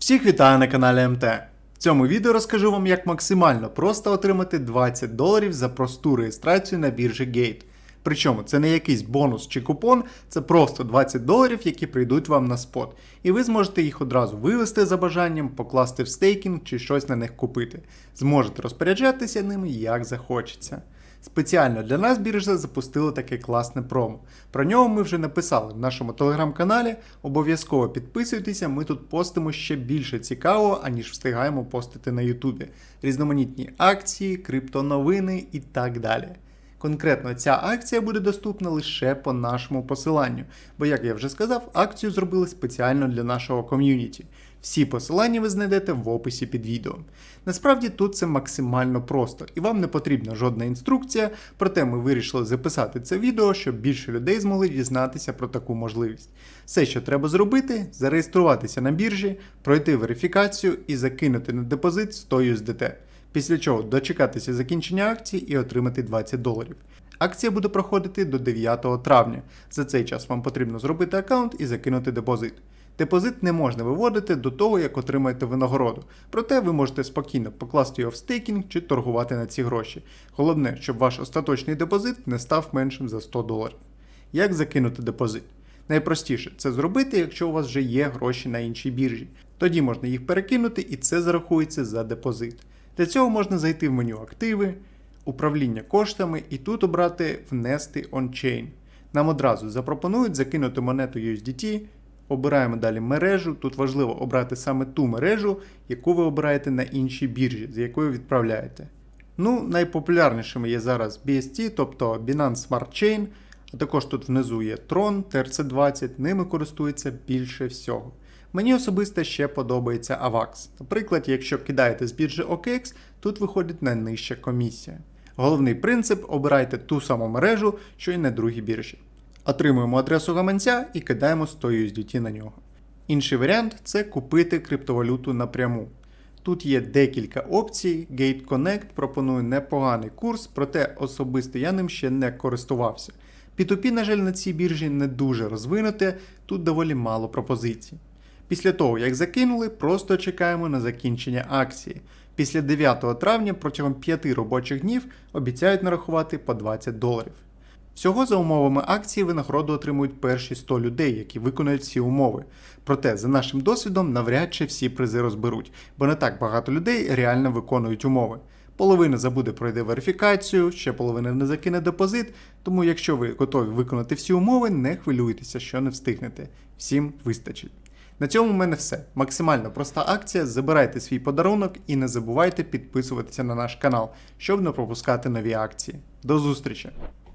Всіх вітаю на каналі МТ. В цьому відео розкажу вам, як максимально просто отримати 20 доларів за просту реєстрацію на біржі Gate. Причому це не якийсь бонус чи купон, це просто 20 доларів, які прийдуть вам на спот. І ви зможете їх одразу вивести за бажанням, покласти в стейкінг чи щось на них купити. Зможете розпоряджатися ними як захочеться. Спеціально для нас біржа запустила таке класне промо. Про нього ми вже написали в нашому телеграм-каналі. Обов'язково підписуйтеся, ми тут постимо ще більше цікавого, аніж встигаємо постити на Ютубі. Різноманітні акції, криптоновини і так далі. Конкретно ця акція буде доступна лише по нашому посиланню, бо, як я вже сказав, акцію зробили спеціально для нашого ком'юніті. Всі посилання ви знайдете в описі під відео. Насправді тут це максимально просто, і вам не потрібна жодна інструкція, проте ми вирішили записати це відео, щоб більше людей змогли дізнатися про таку можливість. Все, що треба зробити, зареєструватися на біржі, пройти верифікацію і закинути на депозит 100 USDT. Після чого дочекатися закінчення акції і отримати 20 доларів. Акція буде проходити до 9 травня. За цей час вам потрібно зробити аккаунт і закинути депозит. Депозит не можна виводити до того, як отримаєте винагороду. Проте ви можете спокійно покласти його в стейкінг чи торгувати на ці гроші. Головне, щоб ваш остаточний депозит не став меншим за 100 доларів. Як закинути депозит? Найпростіше це зробити, якщо у вас вже є гроші на іншій біржі. Тоді можна їх перекинути і це зарахується за депозит. Для цього можна зайти в меню Активи, управління коштами і тут обрати Внести on-chain. Нам одразу запропонують закинути монету USDT. Обираємо далі мережу. Тут важливо обрати саме ту мережу, яку ви обираєте на іншій біржі, з якою відправляєте. Ну, найпопулярнішими є зараз BST, тобто Binance Smart Chain, а також тут внизу є Tron, TRC20, ними користується більше всього. Мені особисто ще подобається AVAX. Наприклад, якщо кидаєте з біржі OKX, тут виходить найнижча комісія. Головний принцип обирайте ту саму мережу, що й на другій біржі. Отримуємо адресу гаманця і кидаємо 100 USDT на нього. Інший варіант це купити криптовалюту напряму. Тут є декілька опцій. Gate Connect пропонує непоганий курс, проте особисто я ним ще не користувався. P2P, на жаль, на цій біржі не дуже розвинуте, тут доволі мало пропозицій. Після того, як закинули, просто чекаємо на закінчення акції. Після 9 травня протягом 5 робочих днів обіцяють нарахувати по 20 доларів. Всього за умовами акції винагороду отримують перші 100 людей, які виконають всі умови. Проте, за нашим досвідом, навряд чи всі призи розберуть, бо не так багато людей реально виконують умови. Половина забуде пройде верифікацію, ще половина не закине депозит, тому якщо ви готові виконати всі умови, не хвилюйтеся, що не встигнете. Всім вистачить. На цьому в мене все. Максимально проста акція. Забирайте свій подарунок і не забувайте підписуватися на наш канал, щоб не пропускати нові акції. До зустрічі!